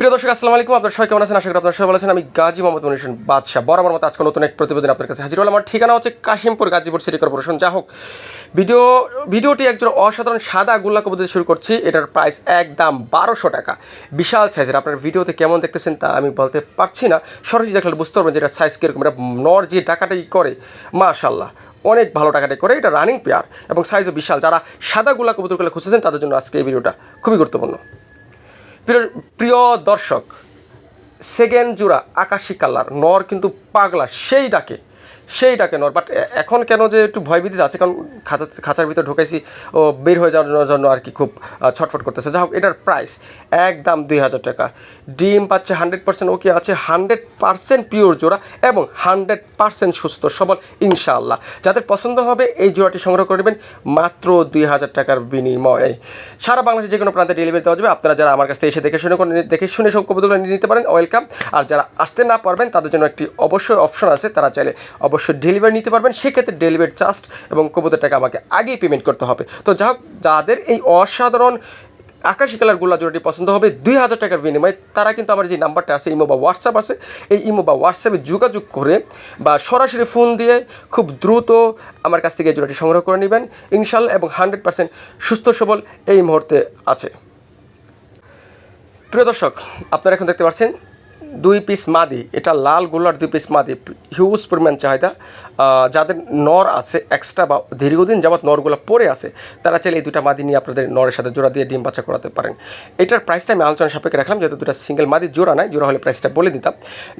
প্রিয় দর্শক, আসসালামু আলাইকুম। আপনার সবাই কেমন আছেন? আশা করি আপনার সবাই ভালো আছেন। আমি গাজী মোহাম্মদ মনিশন বাদশাহ। বরাবর মতো আজকে নতুন এক প্রতিবেদন আপনার কাছে হাজির হলাম। আমার ঠিকানা হচ্ছে কাশিমপুর গাজীপুর সিটি কর্পোরেশন। যা হোক, ভিডিও, ভিডিওটি একজন অসাধারণ সাদা গোল্লা কবুতর শুরু করছি। এটার প্রাইস একদম বারোশো টাকা। বিশাল সাইজের আপনার ভিডিওতে কেমন দেখতেছেন তা আমি বলতে পারছি না। সরাসরি দেখলে বুঝতে পারবেন যে এটা সাইজ কীরকম। এটা নর যে টাকাটাই করে মাশাল্লাহ অনেক ভালো টাকাটাই করে। এটা রানিং পেয়ার এবং সাইজও বিশাল। যারা সাদা গোলা কবুতরগুলো খুঁজেছেন তাদের জন্য আজকে এই ভিডিওটা খুবই গুরুত্বপূর্ণ। প্রিয় দর্শক সেকেন্ড জোড়া আকাশি কালার নর কিন্তু পাগলা সেই ডাকে সেই কেন? বাট এখন কেন যে একটু ভয়ভীতি আছে? কারণ খাঁচা, খাঁচার ভিতরে ঢুকাইছি, ও বের হয়ে যাওয়ার জন্য আর কি খুব ছটফট করতেছে। যাই হোক এটার প্রাইস একদম দুই হাজার টাকা। ডিম পাচ্ছে হান্ড্রেড পার্সেন্ট ওকে আছে? হান্ড্রেড পার্সেন্ট পিওর জোড়া এবং হান্ড্রেড পার্সেন্ট সুস্থ, সবল, ইনশাআল্লাহ। যাদের পছন্দ হবে, এই জোড়াটি সংগ্রহ করবেন মাত্র দুই হাজার টাকার বিনিময়ে। সারা বাংলাদেশে যে কোনো প্রান্তে ডেলিভারি দেওয়া যাবে। আপনারা যারা আমার কাছ থেকে এসে দেখে শুনে দেখে শুনে সব কবুতরগুলো নিয়ে নিতে পারেন ওয়েলকাম আর যারা আসতে না পারবেন, তাদের জন্য একটি অবশ্যই অপশন আছে। তারা চাইলে অবশ্যই ডেলিভারি নিতে পারবেন। সেক্ষেত্রে ডেলিভারি চার্জ এবং কবুতর টাকা আমাকে আগেই পেমেন্ট করতে হবে। তো যা যাদের এই অসাধারণ আকাশি কালার গোল্লা জোড়াটি পছন্দ হবে, দুই হাজার টাকার বিনিময়ে তারা কিন্তু আমার যে নাম্বারটা আছে ইমো বা হোয়াটসঅ্যাপ আছে, এই ইমো বা হোয়াটসঅ্যাপে যোগাযোগ করে বা সরাসরি ফোন দিয়ে খুব দ্রুত আমার কাছ থেকে এই জোড়াটি সংগ্রহ করে নেবেন। ইনশাল্লাহ এবং হান্ড্রেড পার্সেন্ট সুস্থ সবল এই মুহূর্তে আছে। প্রিয় দর্শক, আপনারা এখন দেখতে পাচ্ছেন দুই পিস মাদি, এটা লাল গোলার দুই পিস মাদি হিউজ পরিমাণ চাহিদা। যাদের নর আছে এক্সট্রা বা দীর্ঘদিন যাবৎ নরগুলো পরে আছে, তারা চাইলে এই দুটা মাদি নিয়ে আপনাদের নরের সাথে জোড়া দিয়ে ডিম বাচ্চা করাতে পারেন। এটার প্রাইসটা আমি আলোচনা সাপেক্ষে রাখলাম, যেহেতু দুটা সিঙ্গেল মাদি জোড়া নাই, জোড়া হলে প্রাইসটা বলে দিতাম।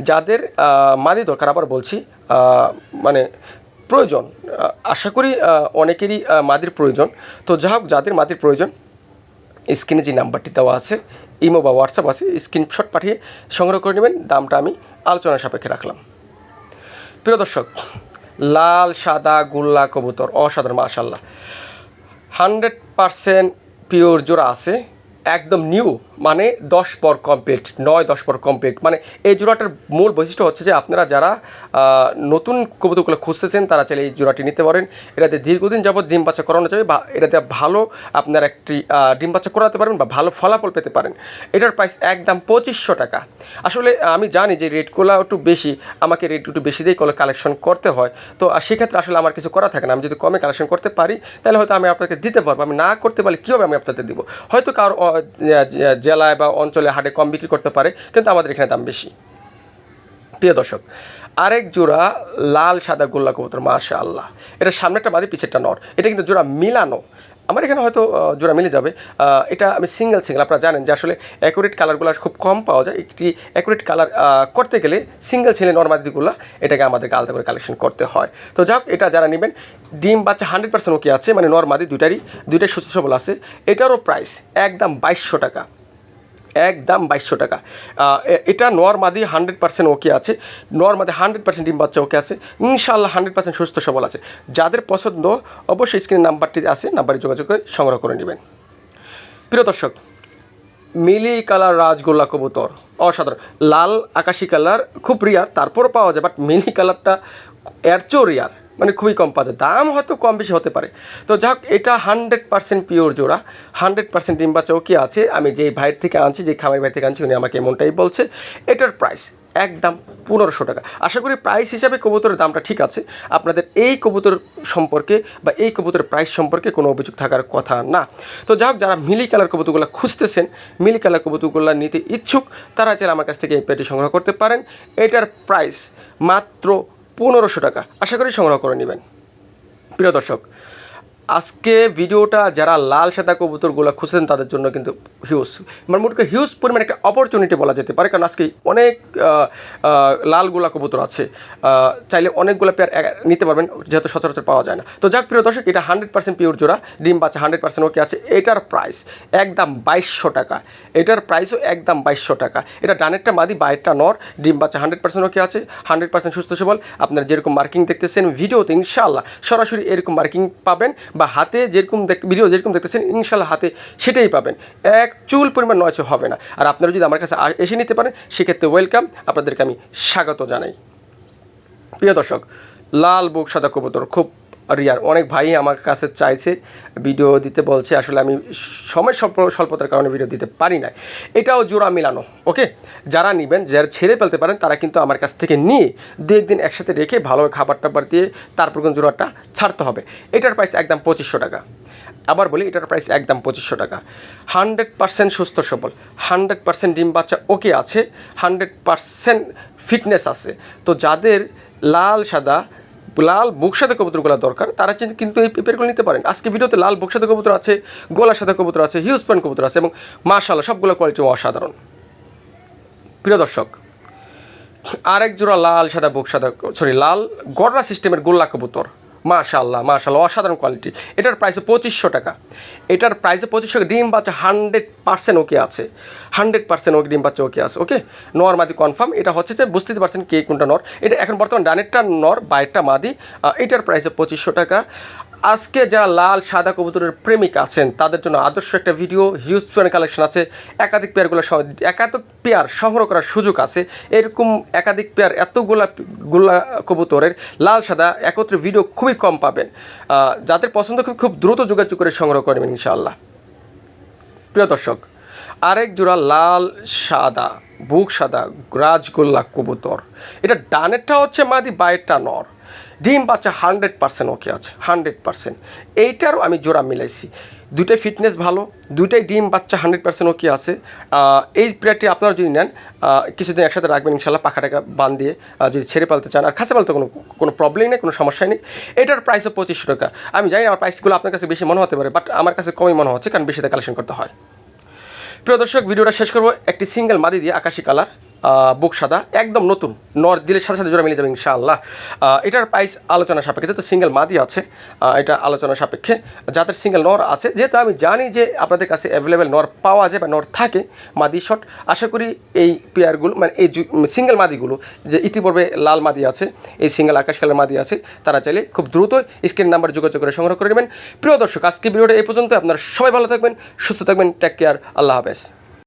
যাদের মাদি দরকার, আবার বলছি মানে প্রয়োজন আশা করি অনেকেরই মাদির প্রয়োজন। তো যা হোক যাদের মাদির প্রয়োজন স্ক্রিনে যে নাম্বারটি দেওয়া আছে, ইমো বা হোয়াটসঅ্যাপ আছে, স্ক্রিনশট পাঠিয়ে সংগ্রহ করে নেবেন। দামটা আমি আলোচনা সাপেক্ষে রাখলাম। প্রিয় দর্শক, লাল, সাদা, গোল্লা, কবুতর, অসাধারণ মাশাল্লাহ হান্ড্রেড পারসেন্ট পিওর জোড়া আছে। একদম নিউ মানে দশ পর কমপ্লিট নয়, দশ পর কমপ্লিট মানে এই জোড়াটার মূল বৈশিষ্ট্য হচ্ছে যে আপনারা যারা নতুন কবুতরগুলো খুঁজতেছেন, তারা চাইলে এই জোড়াটি নিতে পারেন। এটাতে দীর্ঘদিন যাবত ডিম বাচ্চা করানো যাবে বা এটাতে ভালো আপনার একটি ডিম বাচ্চা করাতে পারেন বা ভালো ফলাফল পেতে পারেন। এটার প্রাইস একদম পঁচিশশো টাকা। আসলে আমি জানি যে রেটগুলো একটু বেশি, আমাকে রেট একটু বেশি দিয়ে কালেকশন করতে হয়। তো সেক্ষেত্রে আসলে আমার কিছু করা থাকে না। আমি যদি কমে কালেকশন করতে পারি, তাহলে হয়তো আমি আপনাকে দিতে পারব। আমি না করতে পারলে কীভাবে আমি আপনাদের দিব? হয়তো কারও জেলায় বা অঞ্চলে হাটে কম বিক্রি করতে পারে, কিন্তু আমাদের এখানে দাম বেশি। প্রিয় দর্শক, আরেক জোড়া লাল সাদা গোল্লা কবুতর মাশা আল্লাহ এটা সামনেরটা বাদে পিছেরটা নর। এটা কিন্তু জোড়া মিলানো। আমার এখানে হয়তো জোড়া মিলে যাবে। এটা আমি সিঙ্গেল সিঙ্গেল আপনারা জানেন যে আসলে অ্যাকুরেট কালারগুলো খুব কম পাওয়া যায়। একটি অ্যাকুরেট কালার করতে গেলে সিঙ্গেল ছেলে নর্মাদিগুলো এটাকে আমাদেরকে আলাদা করে কালেকশন করতে হয়। তো যাক, এটা যারা নেবেন, ডিম বাচ্চা হান্ড্রেড পার্সেন্ট ওকে আছে মানে নর্মাদি দুইটারই, দুইটাই সুস্থ সবল আছে। এটারও প্রাইস একদম বাইশশো টাকা। একদম বাইশশো টাকা। এটা নর্মাদি হান্ড্রেড পার্সেন্ট ওকে আছে। নর্মাদি হান্ড্রেড পার্সেন্ট ডিম বাচ্চা ওকে আছে। ইনশাল্লাহ হান্ড্রেড পার্সেন্ট সুস্থ সবল আছে। যাদের পছন্দ, অবশ্যই স্ক্রিনের নাম্বারটি আছে, নাম্বারে যোগাযোগ করে সংগ্রহ করে নেবেন। প্রিয় দর্শক, মিলি কালার রাজগোল্লা কবুতর, অসাধারণ। লাল আকাশি কালার, খুব রিয়ার তারপরও পাওয়া যায় বাট মিলি কালারটা এর রিয়ার মানে খুবই কম পাওয়া যায় দাম হয়তো কম বেশি হতে পারে। তো যাক, এটা হান্ড্রেড পার্সেন্ট পিওর জোড়া। হান্ড্রেড পার্সেন্ট ডিম্বা চৌকি আছে? আমি যেই ভাইয়ের থেকে আনছি, যে খামারি ভাই থেকে আনছি, উনি আমাকে এমনটাই বলছে। এটার প্রাইস একদম পনেরোশো টাকা। আশা করি প্রাইস হিসাবে কবুতরের দামটা ঠিক আছে। আপনাদের এই কবুতর সম্পর্কে বা এই কবুতরের প্রাইস সম্পর্কে কোনো অভিযোগ থাকার কথা না। তো যাই হোক যারা মিলি কালার কবুতরগুলো খুঁজতেছেন, মিলি কালার কবুতরগুলো নিতে ইচ্ছুক, তারা চাইলে আমার কাছ থেকে এই পেটি সংগ্রহ করতে পারেন। এটার প্রাইস মাত্র পনেরোশো টাকা। আশা করি সংগ্রহ করে নেবেন। প্রিয় দর্শক আজকে ভিডিওটা যারা লাল, সাদা কবুতরগুলো খুঁজছেন, তাদের জন্য কিন্তু হিউজ মানে মোট হিউজ পরিমাণ একটা অপরচুনিটি বলা যেতে পারে। কারণ আজকে অনেক লালগুলা কবুতর আছে। চাইলে অনেকগুলো পেয়ার নিতে পারবেন, যেহেতু সচরাচর পাওয়া যায় না। তো যাক, প্রিয় দর্শক, এটা হান্ড্রেড পার্সেন্ট পিওর জোড়া, ডিম বাচ্চা হান্ড্রেড পার্সেন্ট ওকে আছে। এটার প্রাইস একদম বাইশশো টাকা। এটার প্রাইসও একদম বাইশশো টাকা। এটা ডানেরটা মাদি বাইরটা নর, ডিম বাচ্চা হান্ড্রেড পার্সেন্ট ওকে আছে। হান্ড্রেড পার্সেন্ট সুস্থ সবল। আপনার যেরকম মার্কিং দেখতেছেন, ভিডিওতে ইনশাল্লাহ সরাসরি এরকম মার্কিং পাবেন। বা হাতে যেরকম দেখ ভিডিও যেরকম দেখতেছেন, ইনশাল্লাহ হাতে সেটাই পাবেন। এক চুল পরিমাণ নয় হবে না। আর আপনারা যদি আমার কাছে এসে নিতে পারেন, সেক্ষেত্রে ওয়েলকাম আপনাদেরকে আমি স্বাগত জানাই। প্রিয় দর্শক, লাল বুক, সাদা কবুতর, খুব রিয়ার অনেক ভাই আমার কাছে চাইছে ভিডিও দিতে, বলছে আসলে আমি সময় স্বল্প, স্বল্পতার কারণে ভিডিও দিতে পারি না এটাও জোড়া মিলানো ওকে যারা নেবেন, যারা ছেড়ে ফেলতে পারেন, তারা কিন্তু আমার কাছ থেকে নিয়ে দু একদিন একসাথে রেখে ভালো খাবার টাবার দিয়ে তারপর কিন্তু জোড়াটা ছাড়তে হবে। এটার প্রাইস একদম পঁচিশশো টাকা। আবার বলি, এটার প্রাইস একদম পঁচিশশো টাকা। হান্ড্রেড পার্সেন্ট সুস্থ, সবল। হান্ড্রেড পার্সেন্ট ডিম বাচ্চা ওকে আছে হান্ড্রেড পার্সেন্ট ফিটনেস আছে। তো যাদের লাল, সাদা লাল বুক সাদা কবুতরগুলো দরকার, তারা কিন্তু- এই পেপারগুলো নিতে পারেন। আজকে ভিডিওতে লাল বুক সাদা কবুতর আছে গোলা সাদা কবুতর আছে, হিউজ প্যান্ট কবুতর আছে এবং মাশাল্লাহ সবগুলো কোয়ালিটি অসাধারণ। প্রিয় দর্শক, আরেক জোড়া লাল সাদা বুক সাদা সরি লাল গড়রা সিস্টেমের গোল্লা কবুতর। মাশাল্লাহ মাশাল্লাহ অসাধারণ কোয়ালিটি এটার প্রাইসে পঁচিশশো টাকা। এটার প্রাইসে পঁচিশশো ডিম বাচ্চা হান্ড্রেড পার্সেন্ট ওকে আছে। হান্ড্রেড পার্সেন্ট ওকে ডিম বাচ্চা ওকে আছে ওকে নর মাদি কনফার্ম এটা হচ্ছে যে বুঝতে পারছেন কে কোনটা নর। এটা এখন বর্তমান ডানেরটা নর, বাইরটা মাদি। এটার প্রাইসে পঁচিশশো টাকা। আজকে যারা লাল, সাদা কবুতরের প্রেমিক আছেন, তাদের জন্য আদর্শ একটা ভিডিও হিউজ পেয়ার কালেকশন আছে। একাধিক পেয়ারগুলো একাধিক পেয়ার সংগ্রহ করার সুযোগ আছে। এরকম একাধিক পেয়ার এতগুলা গুলা কবুতরের লাল, সাদা একত্রে ভিডিও খুবই কম পাবেন। যাদের পছন্দ খুব খুব দ্রুত যোগাযোগ করে সংগ্রহ করবেন ইনশাআল্লাহ। প্রিয় দর্শক, আরেক জোড়া লাল, সাদা, বুক সাদা, রাজগোল্লা কবুতর। এটা ডানেরটা হচ্ছে মাদি বাইরটা নর। ডিম বাচ্চা হান্ড্রেড পার্সেন্ট ওকে আছে, হান্ড্রেড পার্সেন্ট। এইটারও আমি জোড়া মিলাইছি। দুইটাই ফিটনেস ভালো, দুইটাই ডিম বাচ্চা হান্ড্রেড পার্সেন্ট ওকে আছে। এই প্লেয়ারটি আপনারা যদি নেন কিছুদিন একসাথে রাখবেন ইনশাল্লাহ পাখা টাকা বান দিয়ে যদি ছেড়ে পালতে চান। আর খাসে পালতে কোনো কোনো প্রবলেম নেই, কোনো সমস্যা নেই। এটার প্রাইসও পঁচিশশো টাকা। আমি জানি আমার প্রাইসগুলো আপনার কাছে বেশি মনে হতে পারে বাট আমার কাছে কমই মনে হচ্ছে, কারণ বেশিতে কালেকশন করতে হয়। প্রিয় দর্শক, ভিডিওটা শেষ করব। একটি সিঙ্গেল মাদি দিয়ে আকাশি কালার বুক সাদা, একদম নতুন। নর দিলে সাথে সাথে জোড়া মিলে যাবে ইনশাআল্লাহ। এটার প্রাইস আলোচনা সাপেক্ষে, যেহেতু সিঙ্গেল মাদি আছে এটা আলোচনা সাপেক্ষে যাদের সিঙ্গেল নর আছে, যেহেতু আমি জানি যে আপনাদের কাছে অ্যাভেলেবেল নর পাওয়া যায় বা নর থাকে মাদি শট আশা করি এই পেয়ারগুলো মানে এই সিঙ্গেল মাদিগুলো, যে ইতিপূর্বে লাল মাদি আছে, এই সিঙ্গেল আকাশ কালার মাদি আছে, তারা চাইলে খুব দ্রুত স্ক্রিন নাম্বার যোগাযোগ করে সংগ্রহ করে নেবেন। প্রিয় দর্শক আজকে ভিডিওটা এই পর্যন্ত আপনারা সবাই ভালো থাকবেন, সুস্থ থাকবেন টেক কেয়ার আল্লাহ হাফেজ।